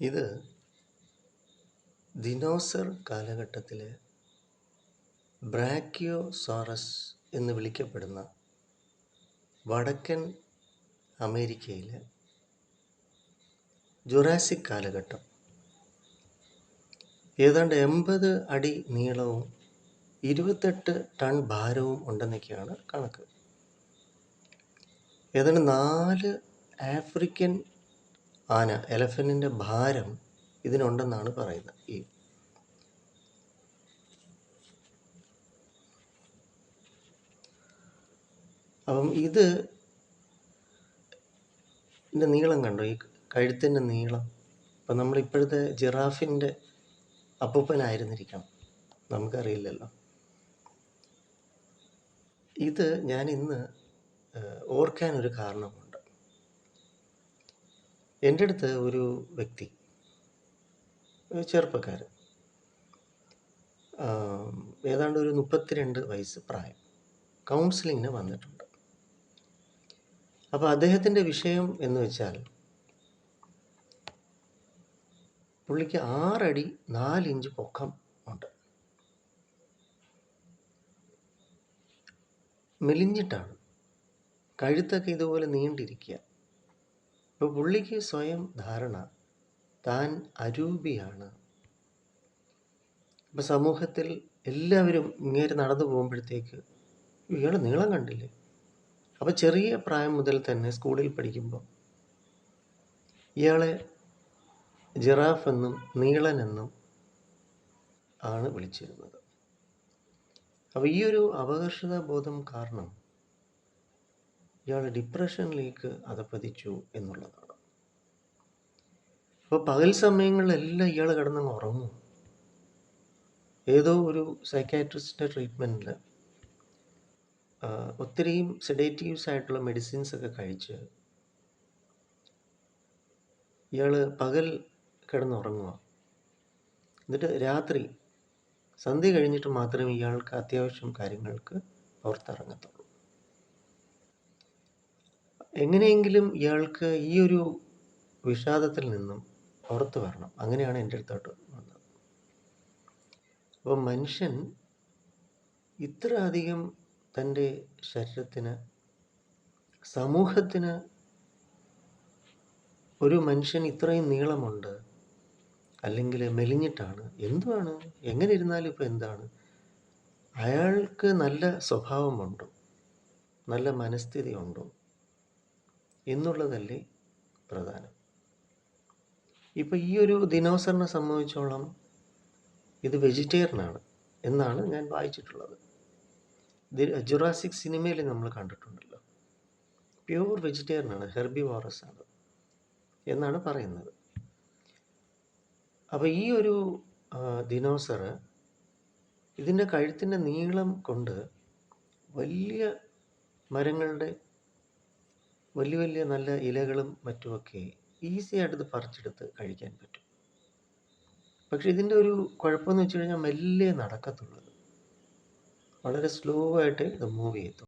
ഇത് ദിനോസർ കാലഘട്ടത്തിലെ ബ്രാക്കിയോസോറസ് എന്ന് വിളിക്കപ്പെടുന്ന വടക്കൻ അമേരിക്കയിലെ ജുറാസിക് കാലഘട്ടം. ഏതാണ്ട് എൺപത് അടി നീളവും ഇരുപത്തെട്ട് ടൺ ഭാരവും ഉണ്ടെന്നൊക്കെയാണ് കണക്ക്. ഏതാണ്ട് നാല് ആഫ്രിക്കൻ ആന എലഫന്റിന്റെ ഭാരം ഇതിനുണ്ടെന്നാണ് പറയുന്നത്. ഈ അപ്പം ഇത് ഇതിന്റെ നീളം കണ്ടോ? ഈ കഴുത്തിന്റെ നീളം. അപ്പം നമ്മളിപ്പോഴത്തെ ജിറാഫിന്റെ അപ്പൂപ്പനായിരുന്നിരിക്കണം. നമുക്കറിയില്ലല്ലോ. ഇത് ഞാൻ ഇന്ന് ഓർക്കാൻ ഒരു കാരണമുണ്ട്. എന്റെ അടുത്ത് ഒരു വ്യക്തി ചെറുപ്പക്കാരൻ ഏതാണ്ട് ഒരു മുപ്പത്തിരണ്ട് വയസ്സ് പ്രായം കൗൺസിലിങ്ങിന് വന്നിട്ടുണ്ട്. അപ്പോൾ അദ്ദേഹത്തിന്റെ വിഷയം എന്ന് വെച്ചാൽ പുള്ളിക്ക് ആറടി നാലിഞ്ച് പൊക്കം ഉണ്ട്. മെലിഞ്ഞിട്ടാണ്. കഴുത്തൊക്കെ ഇതുപോലെ നീണ്ടിരിക്കുക. അപ്പോൾ പുള്ളിക്ക് സ്വയം ധാരണ. താൻ അരൂപിയാണ്. ഇപ്പം സമൂഹത്തിൽ എല്ലാവരും ഇങ്ങേര് നടന്നു പോകുമ്പോഴത്തേക്ക് ഇയാൾ നീളം കണ്ടില്ലേ? അപ്പോൾ ചെറിയ പ്രായം മുതൽ തന്നെ സ്കൂളിൽ പഠിക്കുമ്പോൾ ഇയാളെ ജിറാഫ് എന്നും നീളൻ എന്നും ആണ് വിളിച്ചിരുന്നത്. അപ്പോൾ ഈ ഒരു അപകർഷത ബോധം കാരണം ഇയാൾ ഡിപ്രഷനിലേക്ക് അധപ്പതിച്ചു എന്നുള്ളതാണ്. അപ്പോൾ പകൽ സമയങ്ങളിലെല്ലാം ഇയാൾ കിടന്നങ്ങ് ഉറങ്ങും. ഏതോ ഒരു സൈക്കാട്രിസ്റ്റിന്റെ ട്രീറ്റ്മെന്റിൽ ഒത്തിരിയും സെഡേറ്റീവ്സ് ആയിട്ടുള്ള മെഡിസിൻസ് ഒക്കെ കഴിച്ച് ഇയാൾ പകൽ കിടന്നുറങ്ങുക എന്നിട്ട് രാത്രി സന്ധ്യ കഴിഞ്ഞിട്ട് മാത്രമേ ഇയാൾക്ക് അത്യാവശ്യം കാര്യങ്ങൾക്ക് പുറത്തിറങ്ങത്തുള്ളൂ. എങ്ങനെയെങ്കിലും ഇയാൾക്ക് ഈ ഒരു വിഷാദത്തിൽ നിന്നും പുറത്തു വരണം. അങ്ങനെയാണ് എന്റെ അടുത്തോട്ട് വന്നത്. അപ്പോൾ മനുഷ്യൻ ഇത്ര അധികം തന്റെ ശരീരത്തിന് സമൂഹത്തിന് ഒരു മനുഷ്യൻ ഇത്രയും നീളമുണ്ട് അല്ലെങ്കിൽ മെലിഞ്ഞിട്ടാണ് എന്തുവാണ്? എങ്ങനെ ഇരുന്നാലും ഇപ്പോൾ എന്താണ്? അയാൾക്ക് നല്ല സ്വഭാവമുണ്ടോ നല്ല മനസ്ഥിതി ഉണ്ടോ എന്നുള്ളതല്ലേ പ്രധാനം. ഇപ്പോൾ ഈ ഒരു ദിനോസറിനെ സംബന്ധിച്ചോളം ഇത് വെജിറ്റേറിയനാണ് എന്നാണ് ഞാൻ വായിച്ചിട്ടുള്ളത്. ജുറാസിക് സിനിമയിൽ നമ്മൾ കണ്ടിട്ടുണ്ടല്ലോ. പ്യൂർ വെജിറ്റേറിയനാണ് ഹെർബിവോറസ് ആണ് എന്നാണ് പറയുന്നത്. അപ്പോൾ ഈ ഒരു ദിനോസർ ഇതിന്റെ കഴുത്തിന്റെ നീളം കൊണ്ട് വലിയ മരങ്ങളുടെ വലിയ വലിയ നല്ല ഇലകളും മറ്റുമൊക്കെ ഈസി ആയിട്ട് ഇത് പറിച്ചെടുത്ത് കഴിക്കാൻ പറ്റും. പക്ഷെ ഇതിന്റെ ഒരു കുഴപ്പമെന്ന് വെച്ച് കഴിഞ്ഞാൽ മെല്ലെ നടക്കത്തുള്ളൂ. വളരെ സ്ലോ ആയിട്ട് ഇത് മൂവ് ചെയ്യത്തുള്ളൂ.